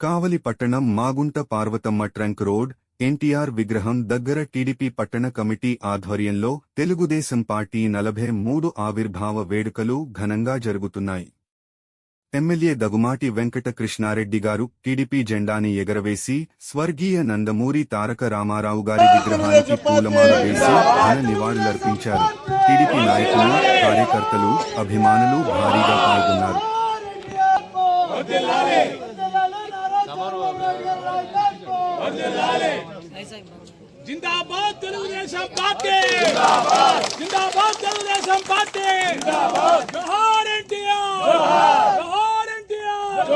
కావలి పట్టణం Magunta Parvathamma trunk road NTR విగ్రహం దగ్గర టీడీపీ పట్టణ కమిటీ ఆధ్వర్యంలో తెలుగుదేశం పార్టీ నలభై మూడు ఆవిర్భావ వేడుకలు ఘనంగా జరుగుతున్నాయి. ఎమ్మెల్యే దగుమాటి వెంకట కృష్ణారెడ్డి గారు టీడీపీ జెండాని ఎగరవేసి స్వర్గీయ నందమూరి తారక రామారావు గారి విగ్రహానికి పూలమాల వేసి ఘన నివాళులర్పించారు. టీడీపీ నాయకులు కార్యకర్తలు అభిమానులు భారీగా పాల్గొన్నారు. జిందాబాద్ తెలుగుదేశం పార్టీ. జిందాబాద్ తెలుగుదేశం పార్టీ. జోహార్ ఎన్టీఆర్. జోహార్ ఎన్టీఆర్.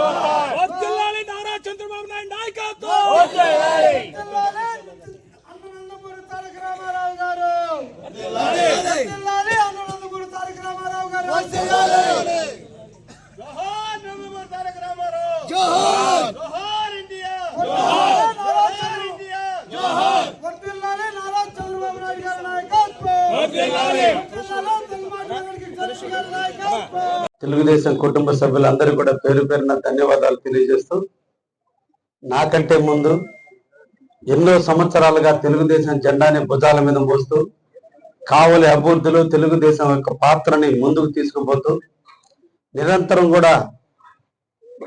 వర్ధిల్లాలి నారా చంద్రబాబు నాయుడు నాయకత్వం అన్ననందమూరి తారక రామారావు గారు వర్ధిల్లాలి అన్ననందమూరి తారక రామారావు గారు జోహార్ నందమూరి తారక రామారావు జోహార్ జోహార్ ఎన్టీఆర్ జోహార్ జోహార్ ఎన్టీఆర్ జోహార్ వర్ధిల్లాలి నారా చంద్రబాబు నాయుడు గారి నాయకత్వం వర్ధిల్లాలి వర్ధిల్లాలి తెలుగుమాటి గారికి చంద్రబాబు గారి నాయకత్వం తెలుగుదేశం కుటుంబ సభ్యులందరూ కూడా పేరు పేరున ధన్యవాదాలు తెలియజేస్తూ నాకంటే ముందు ఎన్నో సంవత్సరాలుగా తెలుగుదేశం జెండాని భుజాల మీద మోస్తూ కావలి అభివృద్ధిలో తెలుగుదేశం యొక్క పాత్రని ముందుకు తీసుకుపోతూ నిరంతరం కూడా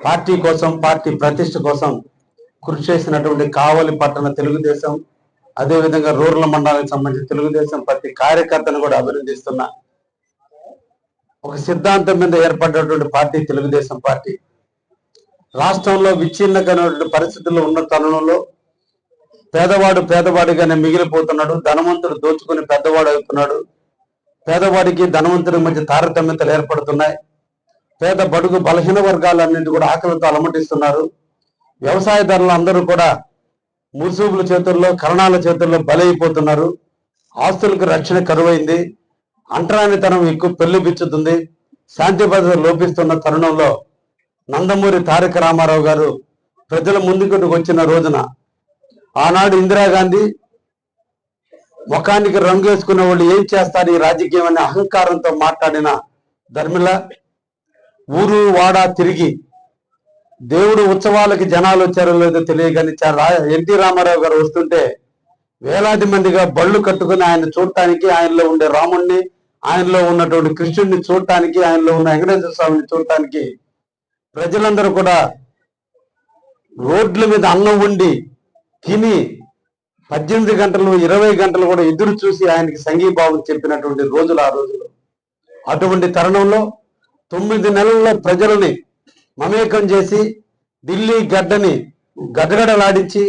పార్టీ కోసం పార్టీ ప్రతిష్ట కోసం కృషి చేసినటువంటి కావలి పట్టణ తెలుగుదేశం అదేవిధంగా రూరల్ మండలానికి సంబంధించి తెలుగుదేశం ప్రతి కార్యకర్తను కూడా అభినందిస్తున్నా ఒక సిద్ధాంతం మీద ఏర్పడినటువంటి పార్టీ తెలుగుదేశం పార్టీ. రాష్ట్రంలో విచ్ఛిన్నమైనటువంటి పరిస్థితుల్లో ఉన్న తరుణంలో పేదవాడు పేదవాడిగానే మిగిలిపోతున్నాడు ధనవంతుడు దోచుకుని పెద్దవాడు అవుతున్నాడు పేదవాడికి ధనవంతుడి మధ్య తారతమ్యతలు ఏర్పడుతున్నాయి పేద బడుగు బలహీన వర్గాలన్నింటి కూడా ఆకలితో అలమటిస్తున్నారు వ్యవసాయదారులు అందరూ కూడా ముసుగుల చేతుల్లో కరణాల చేతుల్లో బలైపోతున్నారు. ఆస్తులకు రక్షణ కరువైంది. అంటరానితనం ఎక్కువ పెళ్ళి బిచ్చుతుంది శాంతి భద్రత లోపిస్తున్న తరుణంలో నందమూరి తారక రామారావు గారు ప్రజల ముందుకు వచ్చిన రోజున ఆనాడు ఇందిరాగాంధీ ముఖానికి రంగు వేసుకున్న వాళ్ళు ఏం చేస్తారు ఈ రాజకీయం అనే అహంకారంతో మాట్లాడిన ధర్మిల ఊరు వాడ తిరిగి దేవుడు ఉత్సవాలకి జనాలు వచ్చారో లేదో తెలియగాని ఎన్టీ రామారావు గారు వస్తుంటే వేలాది మందిగా బళ్ళు కట్టుకుని ఆయన చూడటానికి ఆయనలో ఉండే రాముణ్ణి ఆయనలో ఉన్నటువంటి కృష్ణుడిని చూడటానికి ఆయనలో ఉన్న వెంకటేశ్వర స్వామిని చూడటానికి ప్రజలందరూ కూడా రోడ్ల మీద అన్నం వండి తిని పద్దెనిమిది గంటలు ఇరవై గంటలు కూడా ఎదురు చూసి ఆయనకి సంఘీభావం చెప్పినటువంటి రోజులు ఆ రోజులు. అటువంటి తరుణంలో తొమ్మిది నెలల్లో ప్రజలని మమేకం చేసి ఢిల్లీ గడ్డని గడగడలాడించి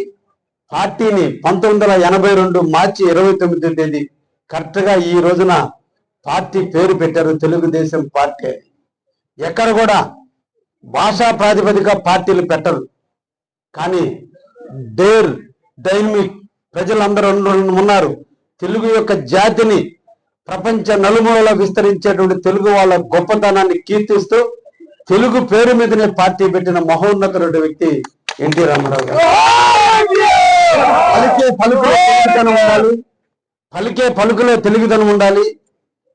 పార్టీని పంతొమ్మిది వందల ఎనభై రెండు మార్చి ఇరవై తొమ్మిది తేదీ కరెక్ట్గా ఈ రోజున పార్టీ పేరు పెట్టారు తెలుగుదేశం పార్టీ అని. ఎక్కడ కూడా భాషా ప్రాతిపదిక పార్టీలు పెట్టరు కానీ డేర్ డైనమిక్ ప్రజలందరూ ఉన్నారు తెలుగు యొక్క జాతిని ప్రపంచ నలుమూలలో విస్తరించేటువంటి తెలుగు వాళ్ళ గొప్పతనాన్ని కీర్తిస్తూ తెలుగు పేరు మీదనే పార్టీ పెట్టిన మహోన్నతుడు వ్యక్తి ఎన్టీ రామారావు గారు. పలికే పలుకులో తెలుగుతనం ఉండాలి. పలికే పలుకులో తెలుగుదనం ఉండాలి.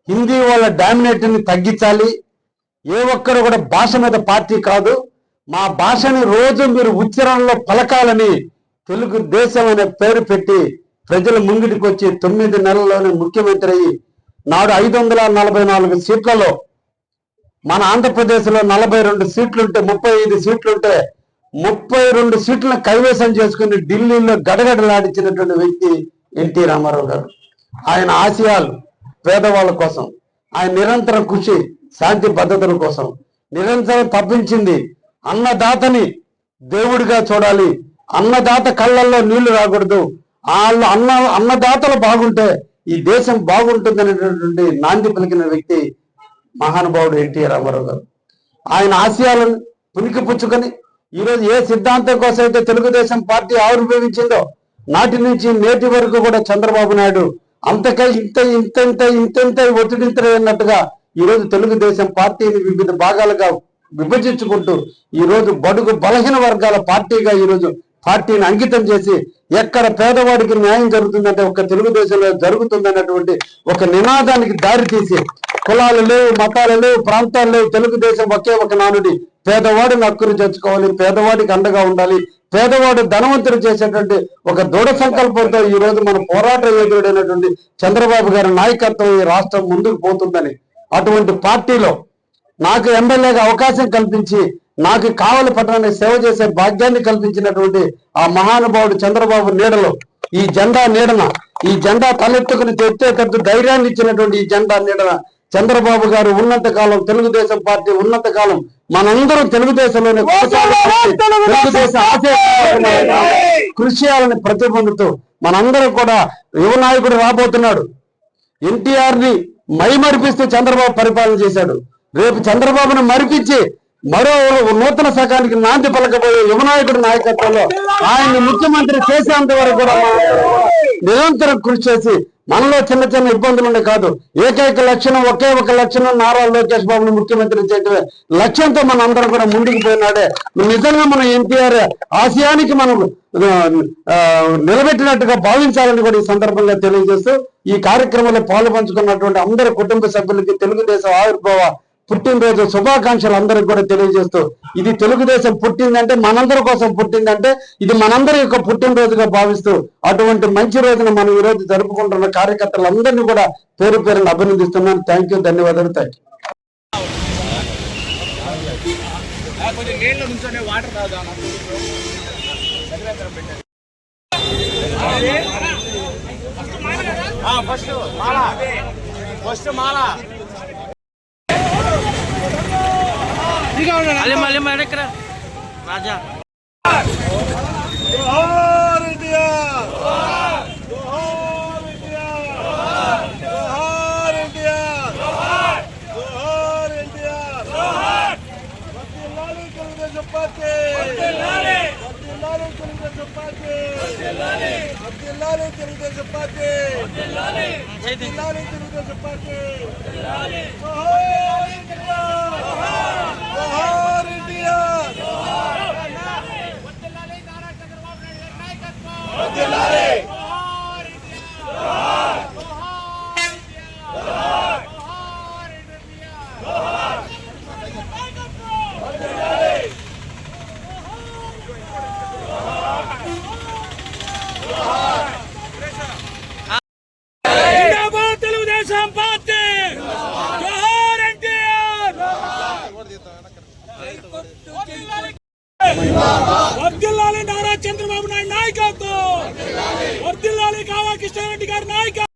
హిందీ వాళ్ళ డామినేట్ని తగ్గించాలి. ఏ ఒక్కరు కూడా భాష మీద పార్టీ కాదు. మా భాషని రోజు మీరు ఉచ్చారణలో పలకాలని తెలుగు దేశం అనే పేరు పెట్టి ప్రజల ముంగిటికి వచ్చి తొమ్మిది నెలల్లోనే ముఖ్యమంత్రి అయ్యి నాడు ఐదు వందల నలభై నాలుగు సీట్లలో మన ఆంధ్రప్రదేశ్లో నలభై రెండు సీట్లుంటే ముప్పై ఐదు సీట్లుంటే ముప్పై రెండు సీట్లను కైవసం చేసుకుని ఢిల్లీలో గడగడలాడించినటువంటి వ్యక్తి ఎన్టీ రామారావు గారు. ఆయన ఆశయాలు పేదవాళ్ళ కోసం ఆయన నిరంతరం కృషి శాంతి భద్రతల కోసం నిరంతరం తప్పించింది అన్నదాతని దేవుడిగా చూడాలి. అన్నదాత కళ్ళల్లో నీళ్ళు రాకూడదు. వాళ్ళు అన్న అన్నదాతలు బాగుంటే ఈ దేశం బాగుంటుందనేటటువంటి నాంది పలికిన వ్యక్తి మహానుభావుడు ఎన్టీఆర్ రామారావు గారు. ఆయన ఆశయాలను పునికి పుచ్చుకొని ఈరోజు ఏ సిద్ధాంతం కోసం అయితే తెలుగుదేశం పార్టీ ఆవిర్భవించిందో నాటి నుంచి నేటి వరకు కూడా చంద్రబాబు నాయుడు అంతకై ఇంత ఇంతంత ఇంతంత ఒత్తిడింతనట్టుగా ఈ రోజు తెలుగుదేశం పార్టీని వివిధ భాగాలుగా విభజించుకుంటూ ఈ రోజు బడుగు బలహీన వర్గాల పార్టీగా ఈ రోజు పార్టీని అంకితం చేసి ఎక్కడ పేదవాడికి న్యాయం జరుగుతుందంటే ఒక తెలుగుదేశంలో జరుగుతుందన్నటువంటి ఒక నినాదానికి దారి తీసి కులాలు లేవు మతాలు లేవు ప్రాంతాలు లేవు తెలుగుదేశం ఒకే ఒక నానుడి. పేదవాడిని హక్కును తెచ్చుకోవాలి పేదవాడికి అండగా ఉండాలి. పేదవాడు ధనవంతుడు చేసేటువంటి ఒక దృఢ సంకల్పంతో ఈ రోజు మన పోరాట యోధుడైనటువంటి చంద్రబాబు గారి నాయకత్వం ఈ రాష్ట్రం ముందుకు పోతుందని. అటువంటి పార్టీలో నాకు ఎమ్మెల్యేగా అవకాశం కల్పించి నాకు కావలి పట్టణానికి సేవ చేసే భాగ్యాన్ని కల్పించినటువంటి ఆ మహానుభావుడు చంద్రబాబు నీడలో ఈ జెండా నీడన ఈ జెండా తలెత్తుకుని తెచ్చేటట్టు ధైర్యాన్ని ఇచ్చినటువంటి ఈ జెండా నీడన చంద్రబాబు గారు ఉన్నత కాలం తెలుగుదేశం పార్టీ ఉన్నత కాలం మనందరం తెలుగుదేశంలోనే తెలుగుదేశం కృషి చేయాలని ప్రతిబంధుతూ మనందరం కూడా యువ నాయకుడు రాబోతున్నాడు. ఎన్టీఆర్ని మైమరిపిస్తూ చంద్రబాబు పరిపాలన చేశాడు. రేపు చంద్రబాబును మరిపించి మరో నూతన శకానికి నాంది పలకబోయే యువనాయకుడి నాయకత్వంలో ఆయన్ని ముఖ్యమంత్రి చేసేంత వరకు కూడా నిరంతరం కృషి చేసి మనలో చిన్న చిన్న ఇబ్బందులు ఉండే కాదు. ఏకైక లక్షణం ఒకే ఒక లక్షణం నారా లోకేష్ బాబుని ముఖ్యమంత్రి చేయటమే. లక్ష్యంతో మన అందరం కూడా ముందుకు పోయినాడే. నిజంగా మనం ఎన్టీఆర్ ఆశయానికి మనం ఆ, నిలబెట్టినట్టుగా భావించాలని కూడా ఈ సందర్భంగా తెలియజేస్తూ ఈ కార్యక్రమంలో పాలు పంచుకున్నటువంటి అందరి కుటుంబ సభ్యులకి తెలుగుదేశం ఆవిర్భావ పుట్టినరోజు శుభాకాంక్షలు అందరికి కూడా తెలియజేస్తూ ఇది తెలుగుదేశం పుట్టిందంటే మనందరి కోసం పుట్టిందంటే ఇది మనందరి యొక్క పుట్టినరోజుగా భావిస్తూ అటువంటి మంచి రోజున మనం ఈ రోజు జరుపుకుంటున్న కార్యకర్తలందరినీ కూడా పేరు పేరుని అభినందిస్తున్నాను. థ్యాంక్ యూ ధన్యవాదాలు. థ్యాంక్ ఫస్ట్ మాల. ఫస్ట్ మాల మళ్ళీ మళ్ళీ మడెక్కరా రాజా జోహార్ ఇండియా జోహార్ ఇండియా జోహార్ ఇండియా జోహార్ ఇండియా వర్ధిల్లాలి తెలుగుదేశం పార్టీ వర్ధిల్లాలి తెలుగుదేశం పార్టీ వర్ధిల్లాలి తెలుగుదేశం పార్టీ వర్ధిల్లాలి తెలుగుదేశం పార్టీ జోహార్ ఇండియా జోహార్ ఇండియా జిందాబాద్ తెలుగుదేశం పార్టీ జోహార్ ఎన్టీఆర్ వర్దిల్లాలి నారా చంద్రబాబు నాయుడు నాయకత్వం. వర్దిల్లాలి కావా కృష్ణారెడ్డి గారి నాయకత్వం.